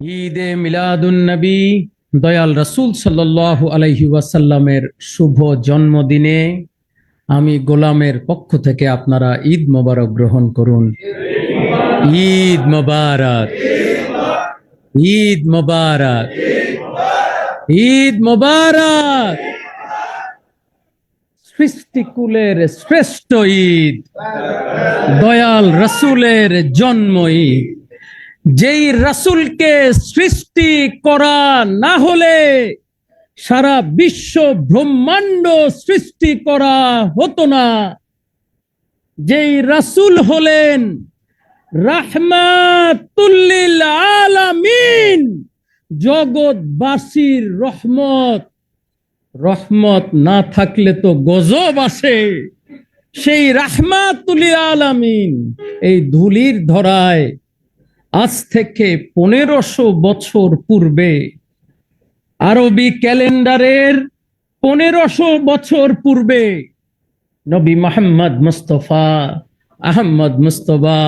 ঈদে মিলাদুন নবী, দয়াল রসুল সাল্লাল্লাহু আলাইহি ওয়াসাল্লামের শুভ জন্মদিনে আমি গোলামের পক্ষ থেকে আপনারা ঈদ মোবারক গ্রহণ করুন। ঈদ মোবারক। ঈদ মোবারক। ঈদ মোবারক। সৃষ্টিকুলের শ্রেষ্ঠ ঈদ। দয়াল রসুলের জন্ম ঈদ। যেই রাসূলকে সৃষ্টি করা না হলে সারা বিশ্ব ব্রহ্মাণ্ড সৃষ্টি করা হতো না। যেই রাসূল হলেন রাহমাতুল্লিল আলামিন, জগৎবাসীর রহমত। রহমত না থাকলে তো গজব আসে। সেই রাহমাতুল আলামিন, এই ধুলির ধরায় আজ থেকে পনেরোশো বছর পূর্বে আরবি ক্যালেন্ডারের পনেরোশো বছর পূর্বে নবী মোহাম্মদ মুস্তফা আহমদ মুস্তফা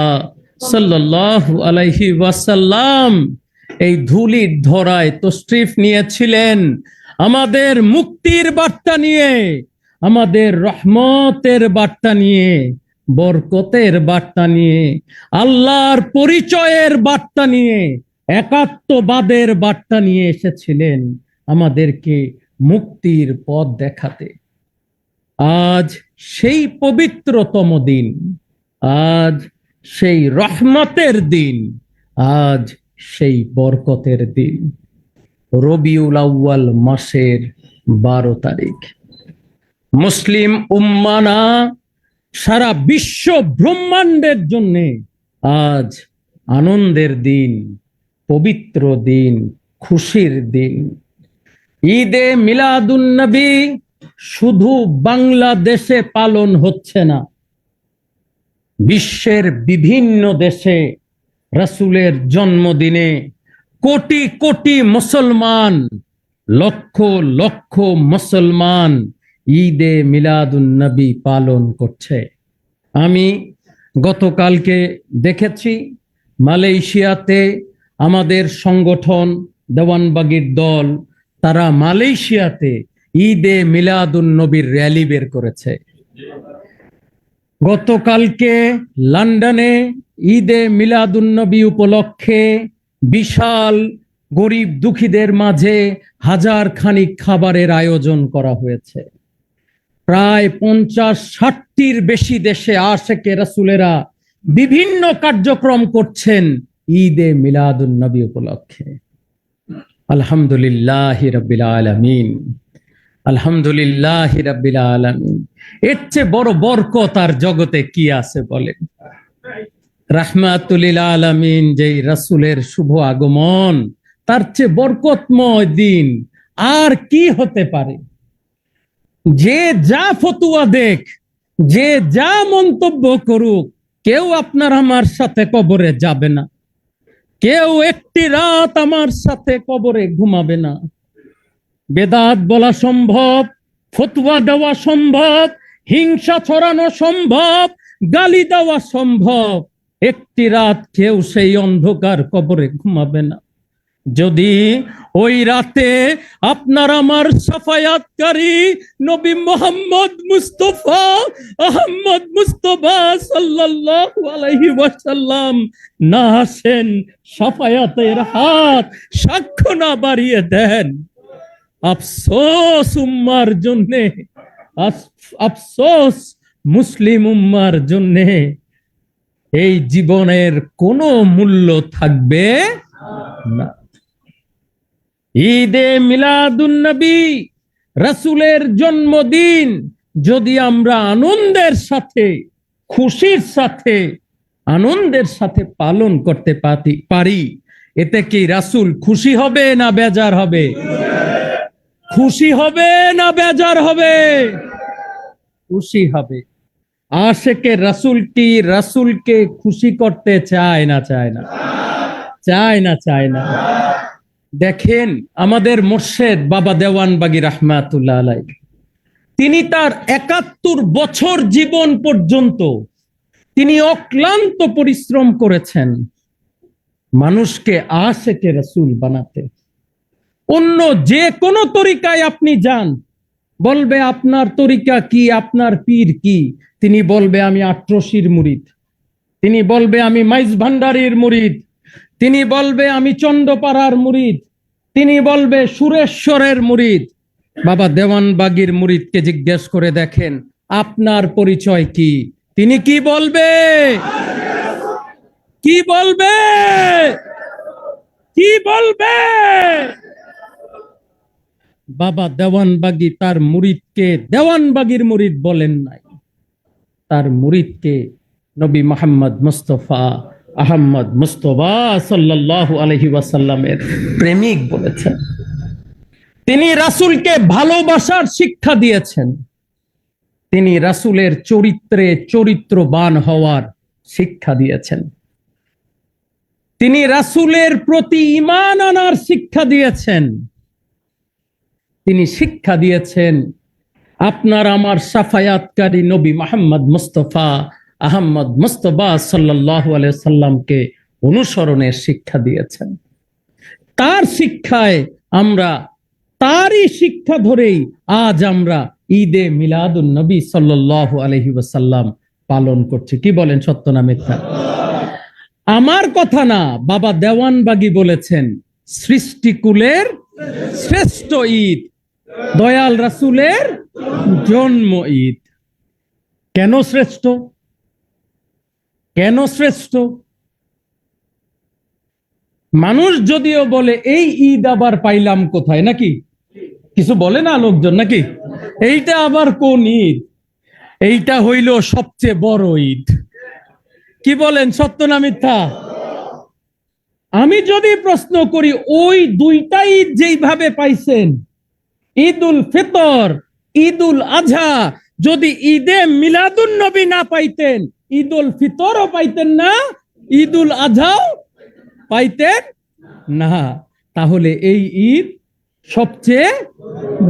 সাল্লাহ আলাইহি ওয়াসাল্লাম এই ধুলির ধরায় তশরিফ নিয়েছিলেন। আমাদের মুক্তির বার্তা নিয়ে, আমাদের রহমতের বার্তা নিয়ে বরকতের বার্তা নিয়ে, আল্লাহর পরিচয়ের বার্তা নিয়ে, একাত্মবাদের বার্তা নিয়ে এসেছিলেন আমাদেরকে মুক্তির পথ দেখাতে। আজ সেই পবিত্রতম দিন, আজ সেই রহমতের দিন, আজ সেই বরকতের দিন। রবিউল আউয়াল মাসের বারো তারিখ। মুসলিম উম্মানা সারা বিশ্ব ব্রহ্মাণ্ডের জন্য আজ আনন্দের দিন, পবিত্র দিন, খুশির দিন। ঈদে মিলাদুন্নবী শুধু বাংলাদেশে পালন হচ্ছে না, বিশ্বের বিভিন্ন দেশে রাসূলের জন্মদিনে কোটি কোটি মুসলমান, লক্ষ লক্ষ মুসলমান ঈদে মিলাদুন নবী পালন করছে। আমি গতকালকে দেখেছি, মালয়েশিয়াতে আমাদের সংগঠন দেওয়ানবাগির দল, তারা মালয়েশিয়াতে ঈদে মিলাদুন নবীর র্যালি বের করেছে। গতকালকে লন্ডনে ঈদে মিলাদুন নবী উপলক্ষে বিশাল গরিব দুঃখীদের মাঝে হাজার খানিক খাবারের আয়োজন করা হয়েছে। প্রায় পঞ্চাশ ষাটটির বেশি দেশে আশেকে রাসুলেরা বিভিন্ন কার্যক্রম করছেন ঈদে মিলাদুন নবী উপলক্ষে। আলহামদুলিল্লাহ রবিল আলমিন। আলহামদুলিল্লাহ রবিল আলমিন। এর চেয়ে বড় বরকত আর জগতে কি আছে বলেন? রাহমাতুলিল আলমিন যেই রাসুলের শুভ আগমন, তার চেয়ে বরকতময় দিন আর কি হতে পারে? যে যা ফতুয়া দেখ, যে যা মন্তব্য করুক, কেউ আপনার আমার সাথে কবরে যাবে না। কেউ একটি রাত আমার সাথে কবরে ঘুমাবে না। বেদাত বলা সম্ভব, ফতুয়া দেওয়া সম্ভব, হিংসা ছড়ানো সম্ভব, গালি দেওয়া সম্ভব। একটি রাত কেউ সেই অন্ধকার কবরে ঘুমাবে না। যদি ওই রাতে আপনার আমার সাফায়াতকারী নবী মোহাম্মদ মুস্তফা আহমদ মুস্তফা সাল্লাল্লাহু আলাইহি ওয়াসাল্লাম না আসেন, সাফায়াতের হাত সাক্ষ্য না বাড়িয়ে দেন। আফসোস উম্মার জন্যে আফসোস মুসলিম উম্মার জন্যে এই জীবনের কোনো মূল্য থাকবে না। ঈদে মিলাদুন্নবী রাসূলের জন্মদিন। যদি আমরা আনন্দের সাথে, খুশির সাথে, আনন্দের সাথে পালন করতে পারি, এতে কি রাসুল খুশি হবে না বেজার হবে? খুশি হবে না বেজার হবে? খুশি হবে। আশেকে রাসূলটি রাসূলকে খুশি করতে চায় না চায় না? চায় না চায় না। দেখেন, আমাদের মোর্শেদ বাবা দেওয়ানবাগি রাহমাতুল্লাহ আলাই তিনি তার একাত্তর বছর জীবন পর্যন্ত তিনি অক্লান্ত পরিশ্রম করেছেন মানুষকে আশেকে রসুল বানাতে। অন্য যে কোনো তরিকায় আপনি যান, বলবে আপনার তরিকা কি, আপনার পীর কি? তিনি বলবে, আমি আট্রসির মুরিদ। তিনি বলবে, আমি মাইজ ভান্ডারীর মুরিদ। তিনি বলবে, আমি চন্ডপাড়ার মুরিদ। তিনি বলবে, সুরেশ্বরের মুরিদ। বাবা দেওয়ানবাগির মুরিদকে জিজ্ঞেস করে দেখেন, আপনার পরিচয় কি? তিনি কি বলবে? কি বলবে? কি বলবে? বাবা দেওয়ানবাগি তার মুরিদকে দেওয়ানবাগির মুরিদ বলেন নাই। তার মুরিদকে নবী মোহাম্মদ মুস্তফা আহম্মদ মুস্তফা সাল্লাল্লাহু আলহি ওয়াসাল্লামের প্রেমিক বলেছেন। তিনি রাসূলকে ভালোবাসার শিক্ষা দিয়েছেন। তিনি রাসূলের চরিত্রে চরিত্রবান হওয়ার শিক্ষা দিয়েছেন। তিনি রাসূলের প্রতি ইমান আনার শিক্ষা দিয়েছেন। তিনি শিক্ষা দিয়েছেন, আপনার আমার সাফায়াতকারী নবী মোহাম্মদ মুস্তফা আহম্মদ মুস্তফা সাল্লাহ সাল্লামকে অনুসরণের শিক্ষা দিয়েছেন। তার শিক্ষায় আমরা, তারই শিক্ষা ধরেই আজ আমরা ঈদে মিলাদুন নবী সাল্লাহ আলহি ওয়াসাল্লাম পালন করছি। কি বলেন সত্য না মিথ্যা? আমার কথা না, বাবা দেওয়ানবাগি বলেছেন, সৃষ্টিকুলের শ্রেষ্ঠ ঈদ, দয়াল রাসূলের জন্ম ঈদ। কেন শ্রেষ্ঠ? কেন শ্রেষ্ঠ? মানুষ যদিও বলে, এই ঈদ আবার পাইলাম কোথায়? নাকি? কিছু বলে না লোকজন নাকি? এইটা আবার কোন ঈদ? এইটা হইল সবচেয়ে বড় ঈদ। কি বলেন, সত্য না মিথ্যা? আমি যদি প্রশ্ন করি, ওই দুইটা ঈদ যেইভাবে পাইছেন ঈদ উল ফিতর ঈদ উল আজহা যদি ঈদে মিলাদুন নবী না পাইতেন ঈদ উল ফিতরও পাইতেন না ঈদ উল আজহাও পাইতেন না। তাহলে এই ঈদ সবচেয়ে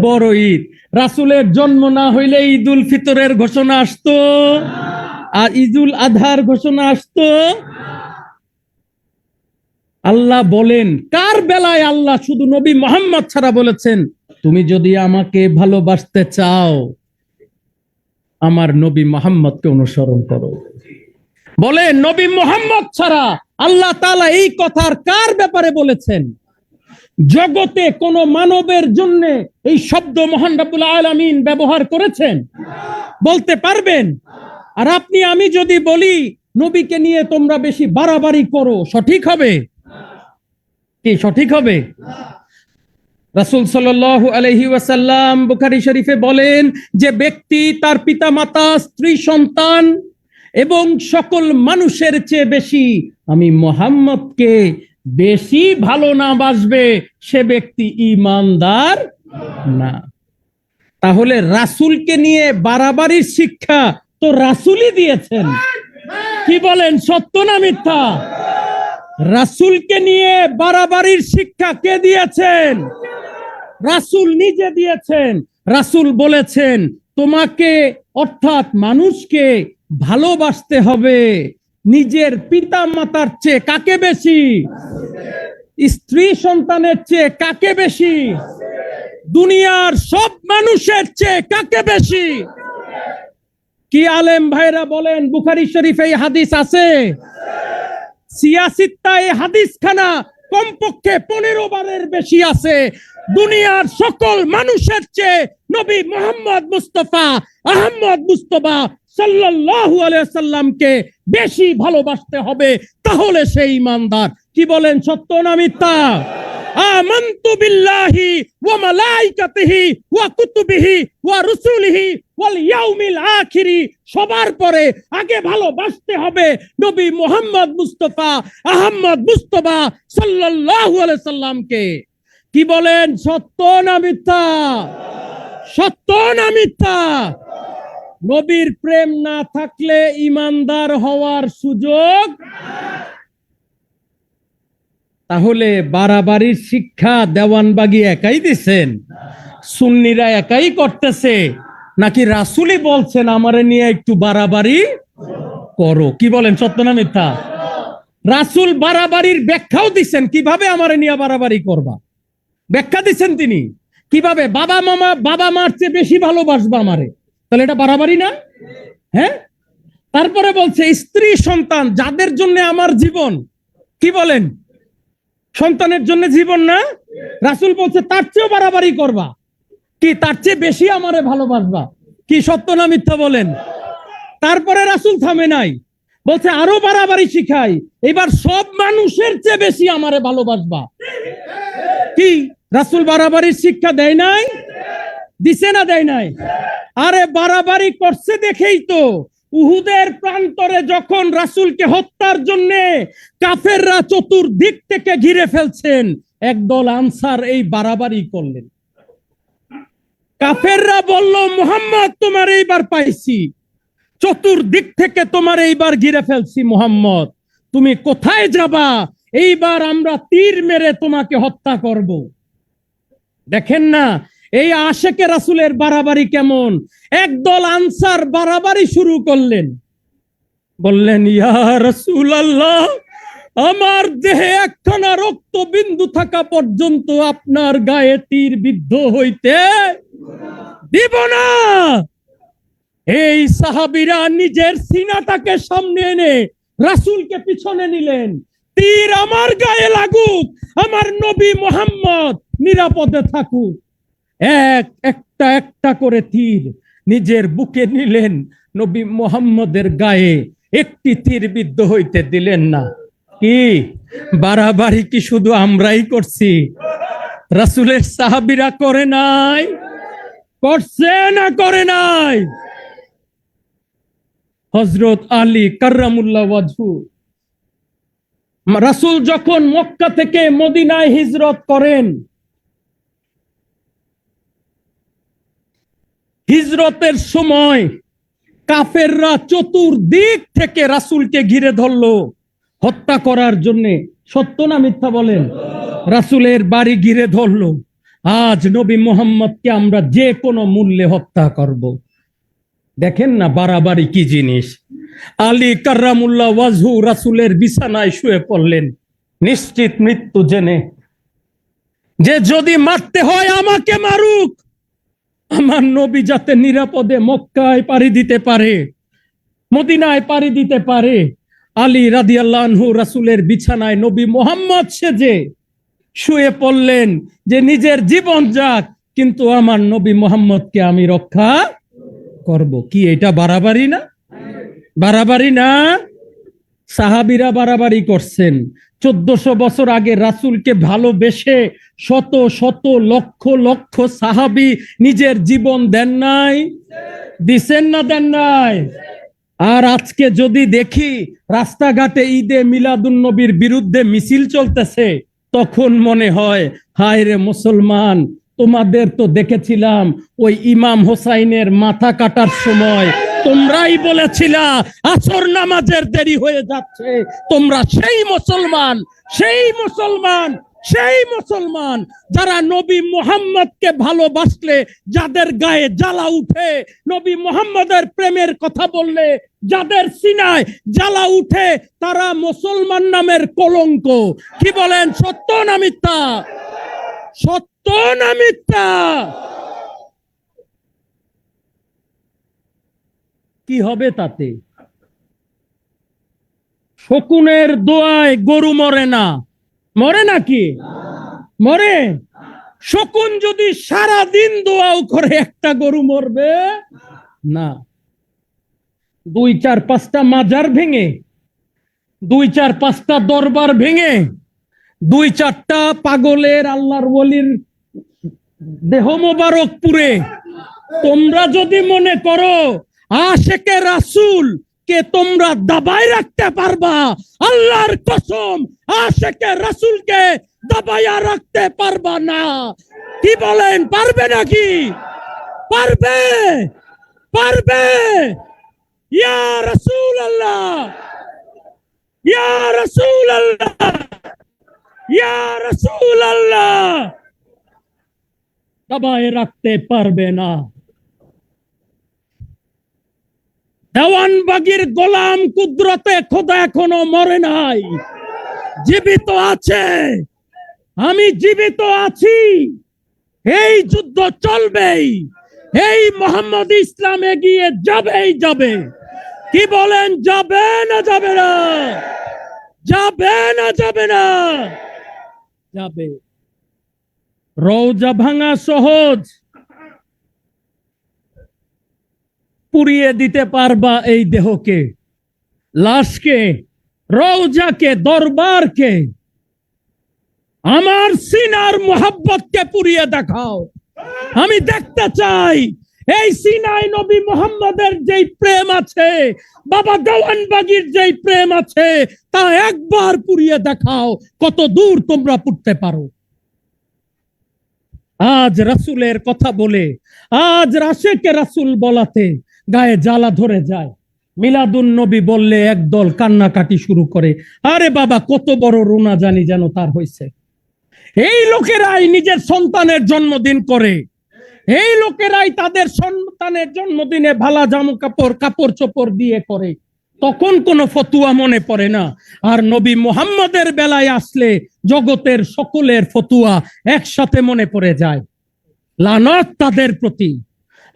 বড় ঈদ। রাসূলের জন্ম না হইলে ঈদুল ফিতরের ঘোষণা আসতো, আর ঈদুল আধার ঘোষণা আসতো। আল্লাহ বলেন, কার বেলায় আল্লাহ শুধু নবী মোহাম্মদ ছাড়া বলেছেন, তুমি যদি আমাকে ভালোবাসতে চাও, আমার নবী মোহাম্মদকে অনুসরণ করো। বলে নবী মোহাম্মদ ছাড়া আল্লাহ তাআলা এই কথার কার ব্যাপারে বলেছেন? জগতে কোন মানবের জন্য এই শব্দ মহান রাব্বুল আলামিন ব্যবহার করেছেন? বলতে পারবেন? আর আপনি, আমি যদি বলি, নবীকে নিয়ে তোমরা বেশি বাড়াবাড়ি করো, সঠিক হবে? কি সঠিক হবে? রাসূল সাল্লাল্লাহু আলাইহি ওয়াসাল্লাম বুখারী শরীফে বলেন যে ব্যক্তি তার পিতামাতা, স্ত্রী, সন্তান এবং সকল মানুষের চেয়ে বেশি আমি মোহাম্মদকে বেশি ভালো না বাসবে সে ব্যক্তি ইমানদার না। তাহলে রাসূলকে নিয়ে বাড়াবাড়ির শিক্ষা তো রাসূলই দিয়েছেন। কি বলেন, সত্য না মিথ্যা? রাসূলকে নিয়ে বাড়াবাড়ির শিক্ষা কে দিয়েছেন? রাসূল নিজে দিয়েছেন। রাসূল বলেছেন, তোমাকে অর্থাৎ মানুষকে ভালোবাসতে হবে। নিজের পিতা মাতার চেয়ে কাকে বেশি? স্ত্রী সন্তানের চেয়ে কাকে বেশি? দুনিয়ার সব মানুষের চেয়ে কাকে বেশি? কি আলেম ভাইরা বলেন, বুখারি শরীফে এই হাদিস আছে? সিয়াসিত্তা এই হাদিস খানা কমপক্ষে পনেরো বারের বেশি আছে। দুনিয়ার সকল মানুষের চেয়ে নবী মোহাম্মদ মুস্তফা আহম্মদ মুস্তফা আলাইহি বেশি ভালোবাসতে হবে, তাহলে সেই ইমানদার কি বলেন, সত্য না মিথ্যা? সবার পরে আগে ভালোবাসতে হবে নবী মোহাম্মদ মুস্তফা আহমদ মুস্তফা সাল্লাল্লাহু আলাইহি কি বলেন, সত্য না মিথ্যা? সত্য না মিথ্যা? নবীর প্রেম না থাকলে ইমানদার হওয়ার সুযোগ তাহলে বাড়াবাড়ির শিক্ষা দেওয়ানবাগি একাই দিছেন? সুন্নিরা একাই করতেছে? নাকি রাসুলই বলছেন, আমারে নিয়ে একটু বাড়াবাড়ি করো কি বলেন, সত্য না মিথ্যা? রাসুল বাড়াবাড়ির ব্যাখ্যাও দিচ্ছেন কীভাবে আমারে নিয়ে বাড়াবাড়ি করবা? ব্যাখ্যা দিচ্ছেন তিনি। কীভাবে? বাবা মামা, বাবা মার চেয়ে বেশি ভালোবাসবা আমারে। তাহলে এটা বাড়াবাড়ি না? হ্যাঁ? তারপরে বলছে, স্ত্রী সন্তান, যাদের জন্য আমার জীবন, কি বলেন? সন্তানের জন্য জীবন না? রাসুল বলছে, তার চেয়েও বাড়াবাড়ি করবা। কি, তার চেয়ে বেশি আমারে ভালোবাসবা? কি সত্য না মিথ্যা বলেন? তারপরে রাসুল থামে নাই। বলছে, আরও বাড়াবাড়ি শিখাই। এবার সব মানুষের চেয়ে বেশি আমারে ভালোবাসবা। কি, রাসুল বাড়াবাড়ির শিক্ষা দেয় নাই? দিছে না দেয় নাই? আরে বাড়াবাড়ি করছে দেখেই তো। উহুদের প্রান্তরে যখন রাসুলকে হত্যার জন্য কাফেররা চতুর্দিক থেকে ঘিরে ফেলছেন, একদল আনসার এই বাড়াবাড়ি করলেন। কাফেররা বলল, মোহাম্মদ, তোমার এইবার পাইছি। চতুর্দিক থেকে তোমার এইবার ঘিরে ফেলছি, মোহাম্মদ। তুমি কোথায় যাবা? এইবার আমরা তীর মেরে তোমাকে হত্যা করব। দেখেন না এই আশেকে রাসুলের বাড়াবাড়ি কেমন? একদল আনসার বাড়াবাড়ি শুরু করলেন। বললেন, ইয়া রসুল আল্লাহ আমার দেহে একখানা রক্ত বিন্দু থাকা পর্যন্ত আপনার গায়ে তীর বিদ্ধ হইতে দিব না। এই সাহাবিরা নিজের সিনাটাকে সামনে এনে রাসুলকে পিছনে নিলেন। তীর আমার গায়ে লাগুক, আমার নবী মোহাম্মদ নিরাপদে থাকুক। এক, একটা একটা করে তীর নিজের বুকে নিলেন নবী মোহাম্মদের গায়ে। একটি তীর বিদ্ধ হইতে দিলেন না। কি? বাড়াবাড়ি কি শুধু আমরাই করছি? রাসুলের সাহাবিরা করে নাই? করছে না করে নাই? হজরত আলী কার্রামুল্লাহ ওয়াজহু, রাসুল যখন মক্কা থেকে মদিনায় হিজরত করেন হিজরতের সময় কাফেররা চতুর্দিক থেকে রাসুলকে ঘিরে ধরলো। হত্যা করার জন্য সত্য না মিথ্যা বলেন? রাসুলের বাড়ি ঘিরে ধরলো। আজ নবী মোহাম্মদকে আমরা যে কোনো মূল্যে হত্যা করব। দেখেন না বাড়াবাড়ি কি জিনিস। আলী কার্রামুল্লাহ ওয়াজহু রাসুলের বিছানায় শুয়ে পড়লেন। নিশ্চিত মৃত্যু জেনে। যে যদি মারতে হয় আমাকে মারুক। আমার নবী যাতে নিরাপদে মক্কায় পাড়ি দিতে পারে, মদিনায় পাড়ি দিতে পারে, আলী রাদিয়াল্লাহু রাসুলের বিছানায় নবী মোহাম্মদ সেজে শুয়ে পড়লেন যে নিজের জীবন যাক, কিন্তু আমার নবী মোহাম্মদকে আমি রক্ষা করব। কি এটা বাড়াবাড়ি না? বাড়াবাড়ি না? সাহাবিরা বাড়াবাড়ি করছেন। চোদ্দশো বছর আগে রাসুলকে ভালোবেসে শত শত লক্ষ লক্ষ সাহাবি নিজের জীবন দেন নাই, দিছেন না দেন নাই। আর আজকে যদি দেখি রাস্তাঘাটে ঈদে মিলাদুন নবীর বিরুদ্ধে মিছিল চলতেছে, তখন মনে হয়, হায় রে মুসলমান, তোমাদের তো দেখেছিলাম, ওই ইমাম হোসাইনের মাথা কাটার সময় তোমরাই বলেছিলা, আসর নামাজের দেরি হয়ে যাচ্ছে। তোমরা সেই মুসলমান সেই মুসলমান সেই মুসলমান যারা নবী মোহাম্মদকে ভালোবাসলে, যাদের গায়ে জ্বালা উঠে, নবী মোহাম্মদের প্রেমের কথা বললে, যাদের সিনায় জ্বালা উঠে, তারা মুসলমান নামের কলঙ্ক। কি বলেন, সত্য না মিথ্যা? সত্য না মিথ্যা? কি হবে তাতে? শকুনের দোয়ায় গরু মরে না। মরে নাকি? মরে। শকুন যদি সারা দিন দোয়াও করে একটা গরু মরবে, না। দুই চার পাঁচটা মাজার ভেঙে, দুই চার পাঁচটা দরবার ভেঙে, দুই চারটা পাগলের আল্লাহর বলির দেহ মোবারক পুরে তোমরা যদি মনে করো আশেকে রাসুল কে তোমরা দাবাই রাখতে পারবা? আল্লাহর কসম, আশেকে রাসুলকে দাবাইয়া রাখতে পারবা না। কি বলেন, পারবে নাকি? পারবে পারবে। ইয়া রাসূল আল্লাহ ইয়া রাসূল আল্লাহ ইয়া রাসূল আল্লাহ দাবায় রাখতে পারবে না। দেওয়ানবাগির গোলাম কুদরতে খোদা এখনও মরে নাই। জীবিত আছে। আমি জীবিত আছি। এই যুদ্ধ চলবেই। এই মোহাম্মদ ইসলাম এগিয়ে যাবেই যাবে। কি বলেন, যাবে না যাবে না? যাবে না যাবে না? যাবে। রৌজা ভাঙা সহজ। পুড়িয়ে দিতে পারবা এই দেহকে। লাশকে রৌজাকে দরবারকে, আমার সিনার মোহাব্বতকে পুড়িয়ে দেখাও। আমি দেখতে চাই, এই সিনাই নবী মোহাম্মদের যেই প্রেম আছে, বাবা দেওয়ানবাগির যেই প্রেম আছে, তা একবার পুড়িয়ে দেখাও, কত দূর তোমরা পুড়তে পারো। আজ রাসূলের কথা বলে, আজ রাশেকে রাসূল বলাতে গায়ে জ্বালা ধরে যায়। মিলাদুন নবী বললে একদল কান্নাকাটি শুরু করে। আরে বাবা, কত বড় রুনা জানি যেন তার হয়েছে। এই লোকেরাই নিজের সন্তানের জন্মদিন করে। এই লোকেরাই তাদের সন্তানের জন্মদিনে ভালা জামা কাপড় কাপড় চোপড় দিয়ে করে। তখন কোনো ফতুয়া মনে পড়ে না। আর নবী মুহাম্মদের বেলায় আসলে জগতের সকলের ফতুয়া একসাথে মনে পড়ে যায়। লানত তাদের প্রতি।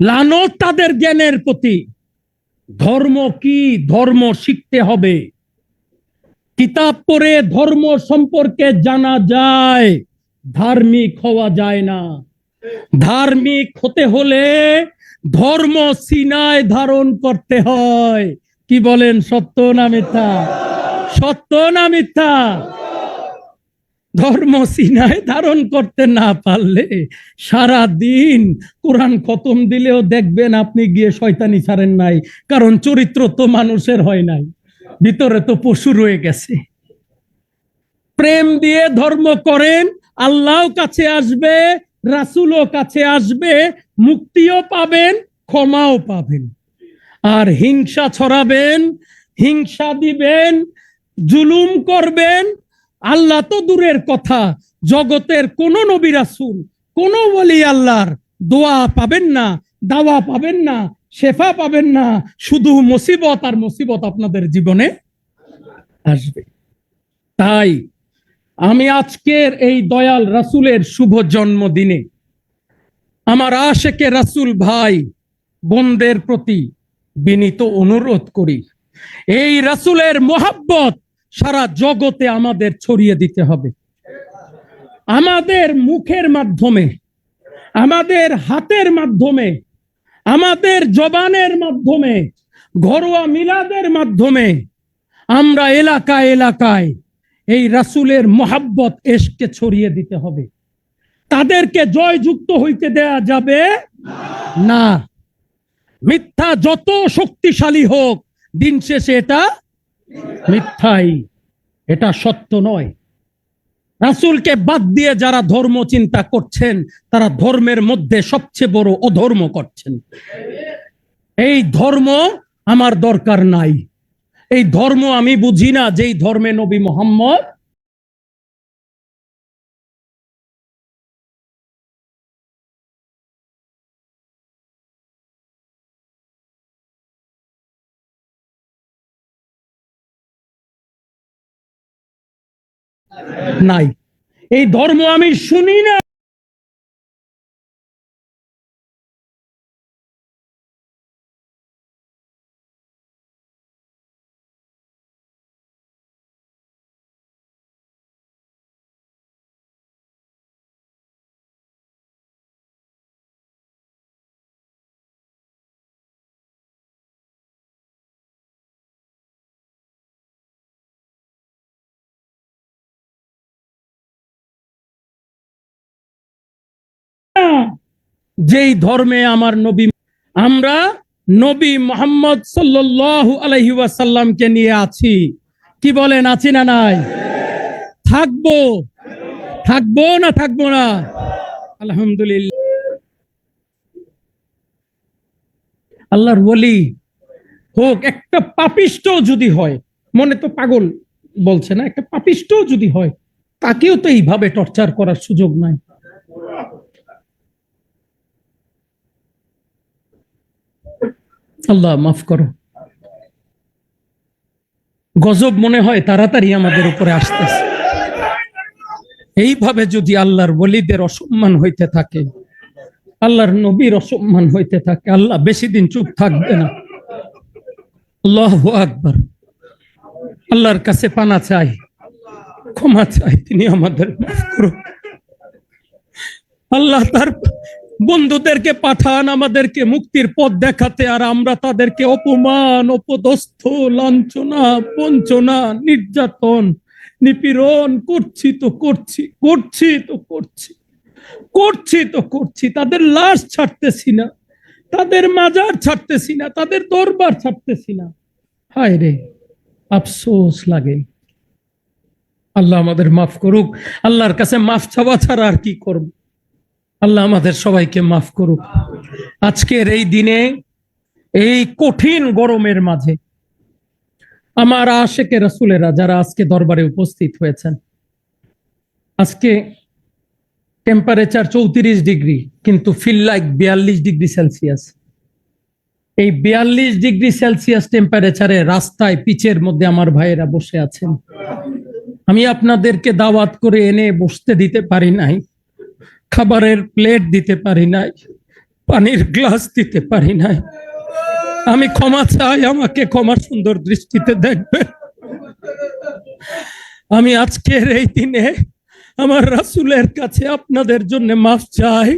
লানত তাদের জ্ঞানের প্রতি। ধর্ম কি? ধর্ম শিখতে হবে। কিতাব পড়ে ধর্ম সম্পর্কে জানা যায়, ধার্মিক হওয়া যায় না। ধার্মিক হতে হলে ধর্ম সিনায় ধারণ করতে হয়। কি বলেন সত্য না মিথ্যা? সত্য না মিথ্যা? ধর্ম সিনায় ধারণ করতে না পারলে সারা দিন কোরআন খতম দিলেও দেখবেন আপনি গিয়ে শয়তানি ছাড়েন নাই, কারণ চরিত্র তো মানুষের হয় নাই, ভিতরে তো পশু রয়ে গেছে। প্রেম দিয়ে ধর্ম করেন আল্লাহ কাছে আসবে, রাসুলও কাছে আসবে, মুক্তিও পাবেন, ক্ষমাও পাবেন। আর হিংসা ছড়াবেন, হিংসা দিবেন, জুলুম করবেন আল্লাহ তো দূরের কথা, জগতের কোন নবী রাসূল, কোন বলি আল্লাহর দোয়া পাবেন না, দাওয়া পাবেন না, শেফা পাবেন না, শুধু মুসিবত আর মুসিবত আপনাদের জীবনে আসবে। তাই আমি আজকের এই দয়াল রাসূলের শুভ জন্মদিনে আমার আশেকে রাসূল ভাই, বোনদের প্রতি বিনীত অনুরোধ করি। এই রাসূলের মোহাব্বত সারা জগতে আমাদের ছড়িয়ে দিতে হবে। আমাদের মুখের মাধ্যমে, আমাদের হাতের মাধ্যমে, আমাদের জবানের মাধ্যমে, ঘরোয়া মিলাদের মাধ্যমে আমরা এলাকায় এলাকায় এই রাসূলের মোহাব্বত এসকে ছড়িয়ে দিতে হবে। তাদেরকে জয়যুক্ত হইতে দেয়া যাবে না। মিথ্যা যত শক্তিশালী হোক, দিন শেষে এটা মিথ্যাই, এটা সত্য নয়। রাসুলকে বাদ দিয়ে যারা ধর্ম চিন্তা করছেন, তারা ধর্মের মধ্যে সবচেয়ে বড় অধর্ম করছেন। এই ধর্ম আমার দরকার নাই। এই ধর্ম আমি বুঝি না যেই ধর্মে নবী মোহাম্মদ নাই। এই ধর্ম আমি শুনি না যেই ধর্মে আমার নবী, আমরা নবী মোহাম্মদ সাল্লাল্লাহু আলাইহি ওয়াসাল্লামকে নিয়ে আছি। কি বলেন, আছি না নাই? থাকব। থাকব না থাকব না? আলহামদুলিল্লাহ। আল্লাহর ওলি হোক, একটা পাপিষ্ট যদি হয়, মনে তো পাগল বলছে না, একটা পাপিষ্ট যদি হয়, তাকেও তো এইভাবে টর্চার করার সুযোগ নাই। আল্লাহ, মাফ করো। গজব মনে হয় তাড়াতাড়ি আমাদের উপরে আসতেছে। এইভাবে যদি আল্লাহর বলিদের অসম্মান হইতে থাকে, আল্লাহর নবীর অসম্মান হইতে থাকে, আল্লাহ বেশি দিন চুপ থাকবে না। আল্লাহ আকবর। আল্লাহর কাছে পানা চাই, ক্ষমা চাই, তিনি আমাদের আল্লাহ তার বন্ধুদেরকে পাঠান, আমাদেরকে মুক্তির পথ দেখাতে, আর আমরা তাদেরকে অপমান, অপদস্থ, লাঞ্ছনা, বঞ্চনা, নির্যাতন, নিপীড়ন করছি তো করছি করছি তো করছি করছি তো করছি, তাদের লাশ ছাড়তেছি না, তাদের মাজার ছাড়তেছি না, তাদের দরবার ছাড়তেছি না। হায় রে, আফসোস লাগে। আল্লাহ আমাদের মাফ করুক, আল্লাহর কাছে মাফ ছাওয়া ছাড়া আর কি করব? আল্লাহ আমাদের সবাইকে মাফ করুক। আজকের এই দিনে, এই কঠিন গরমের মাঝে আমার আশেকে রাসুলেরা যারা আজকে দরবারে উপস্থিত হয়েছেন, আজকে টেম্পারেচার চৌত্রিশ ডিগ্রি, কিন্তু ফিল লাইক বিয়াল্লিশ ডিগ্রি সেলসিয়াস। এই বিয়াল্লিশ ডিগ্রি সেলসিয়াস টেম্পারেচারে রাস্তায়, পিচের মধ্যে আমার ভাইয়েরা বসে আছেন। আমি আপনাদেরকে দাওয়াত করে এনে বসতে দিতে পারি নাই। খাবারের প্লেট দিতে পারি নাই, পানির গ্লাস দিতে পারি নাই। আমি ক্ষমা চাই, আমাকে ক্ষমা সুন্দর দৃষ্টিতে দেখবেন। আমি আজকের এই দিনে আমার রাসুলের কাছে আপনাদের জন্য মাফ চাই।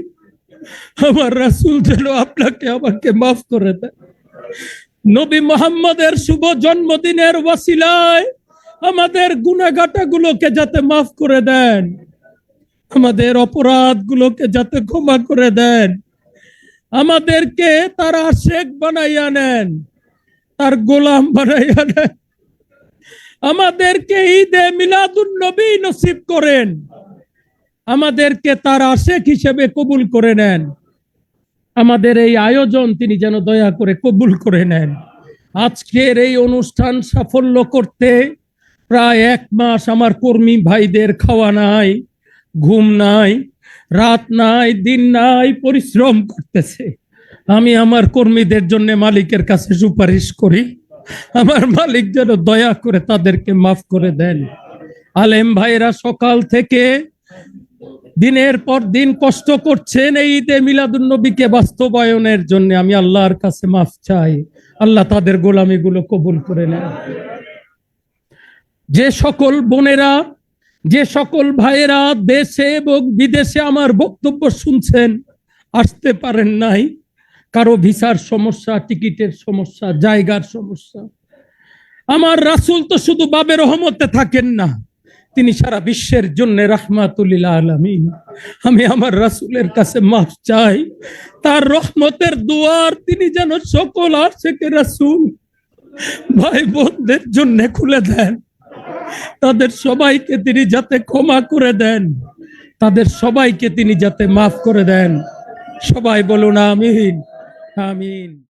আমার রাসুল যেন আপনাকে আমাকে মাফ করে দেয়। নবী মোহাম্মদের শুভ জন্মদিনের ওয়াসিলায় আমাদের গুনাগাটা গুলোকে যাতে মাফ করে দেন। আমাদের অপরাধ গুলোকে যাতে ক্ষমা করে দেন। আমাদেরকে তার আশেক বানাইয়া নেন, তার গোলাম বানাইয়া নেন। আমাদেরকে ঈদে মিলাদুন নবী নসিব করেন। আমাদেরকে তার আশেক হিসেবে কবুল করে নেন। আমাদের এই আয়োজন তিনি যেন দয়া করে কবুল করে নেন। আজকের এই অনুষ্ঠান সাফল্য করতে প্রায় এক মাস আমার কর্মী ভাইদের খাওয়া নাই। ঘুম নাই, রাত নাই, দিন নাই, পরিশ্রম করতেছে। আমি আমার কর্মীদের জন্য মালিকের কাছে সুপারিশ করি। আমার মালিক যেন দয়া করে তাদেরকে মাফ করে দেন। আলেম ভাইরা, সকাল থেকে দিনের পর দিন কষ্ট করছেন এই ঈদে মিলাদুন্নবীকে বাস্তবায়নের জন্য। আমি আল্লাহর কাছে মাফ চাই। আল্লাহ তাদের গোলামিগুলো কবুল করে নেন। যে সকল বোনেরা যে সকল ভাইয়েরা দেশে এবং বিদেশে আমার বক্তব্য শুনছেন, আসতে পারেন নাই। কারও ভিসার সমস্যা, টিকিটের সমস্যা, জায়গার সমস্যা। আমার রাসূল তো শুধু বাবে রহমতে থাকেন না, তিনি সারা বিশ্বের জন্য রাহমাতুল্লিল আলামিন। আমি আমার রাসূলের কাছে মাফ চাই। তার রহমতের দুয়ার তিনি যেন সকল আশেকে রাসূল ভাই বোনদের জন্য খুলে দেন। তাদের সবাইকে তিনি যাতে ক্ষমা করে দেন, তাদের সবাইকে তিনি যাতে মাফ করে দেন। সবাই বলুন, আমিন আমিন।